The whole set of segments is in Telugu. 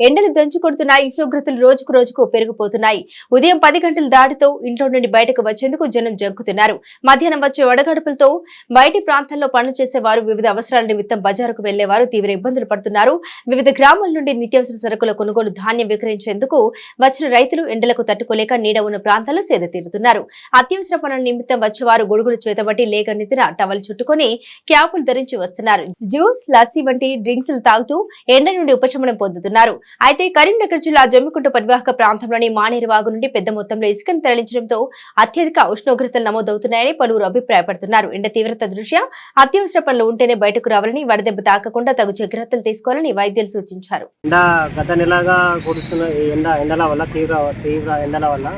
ఎండలు దంచుకొడుతున్నాయి ఉష్ణోగ్రతలు రోజుకు రోజుకు పెరిగిపోతున్నాయి. ఉదయం పది గంటల దాటితో ఇంట్లో నుండి బయటకు వచ్చేందుకు జనం జంకుతున్నారు. మధ్యాహ్నం వచ్చే వడగడుపులతో బయటి ప్రాంతాల్లో పనులు చేసేవారు వివిధ అవసరాల నిమిత్తం బజారుకు వెళ్ళేవారు తీవ్ర ఇబ్బందులు పడుతున్నారు. వివిధ గ్రామాల నుండి నిత్యావసర సరుకుల కొనుగోలు ధాన్యం విక్రయించేందుకు వచ్చిన రైతులు ఎండలకు తట్టుకోలేక నీడ ఉన్న ప్రాంతాల్లో సేద తీరుతున్నారు. అత్యవసర పనుల నిమిత్తం వచ్చేవారు గొడుగులు చేతబట్టి లేక నిద్ర టవల్ చుట్టుకొని క్యాపులు ధరించి వస్తున్నారు. జ్యూస్ లస్సీ వంటి డ్రింక్స్ తాగుతూ ఎండ నుండి ఉపశమనం పొందుతున్నారు. అయితే కరీంనగర్ జిల్లా జమ్మికుంట పరివాహక ప్రాంతంలోని మానేరు వాగు నుండి పెద్ద మొత్తంలో ఇసుకను తరలించడంతో అత్యధిక ఉష్ణోగ్రతలు నమోదవుతున్నాయని పలువురు అభిప్రాయపడుతున్నారు. ఎండ తీవ్రత దృష్ట్యా అత్యవసర పనులు ఉంటేనే బయటకు రావాలని వడదెబ్బ తాకకుండా తగు జాగ్రత్తలు తీసుకోవాలని వైద్యులు సూచించారు. ఎండ గత నెలగా కురుస్తున్న ఈ ఎండ ఎండల వల్ల తీవ్ర తీవ్ర ఎండల వల్ల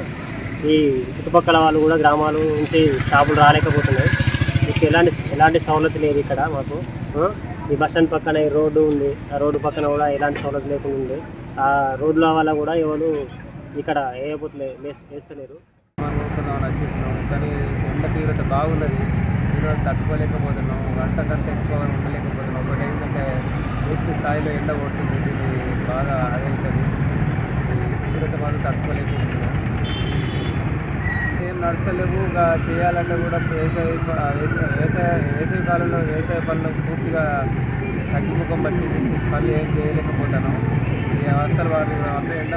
ఈ చుట్టుపక్కల వాళ్ళు కూడా గ్రామాలు నుంచి షాపులు రాలేకపోతున్నాయి. మీకు ఎలాంటి ఎలాంటి సౌలభ్యం లేదు ఇక్కడ మాకు. ఈ బస్ స్టాండ్ పక్కన ఈ రోడ్డు ఉంది. ఆ రోడ్డు పక్కన కూడా ఎలాంటి సౌలభ్యం లేకుండా ఉంది. ఆ రోడ్ల వల్ల కూడా ఎవరు ఇక్కడ వేయబోతులే వేస్తలేరు మనం ఊరుకుందామని వచ్చేసినాం. కానీ ఎండ తీవ్రత బాగున్నది ఈరోజు తట్టుకోలేకపోతున్నాం. గంట గంట ఎక్కువ ఉండలేకపోతున్నాం. ఒకటి ఏంటంటే పూర్తి స్థాయిలో ఎండ కొడుతుంది ఇది బాగా ఆదరించదు తీవ్రత బాగా తట్టుకోలేకపోతున్నాం. ఏం నడచలేవు. ఇంకా చేయాలంటే కూడా వేసవి ప- వేసవి వేసవి కాలంలో వ్యవసాయ పనులు పూర్తిగా తగ్గిముఖం పట్టింది పనులు ఏం చేయలేకపోతాను ఈ అవస్థలు వారి వల్ల ఎండ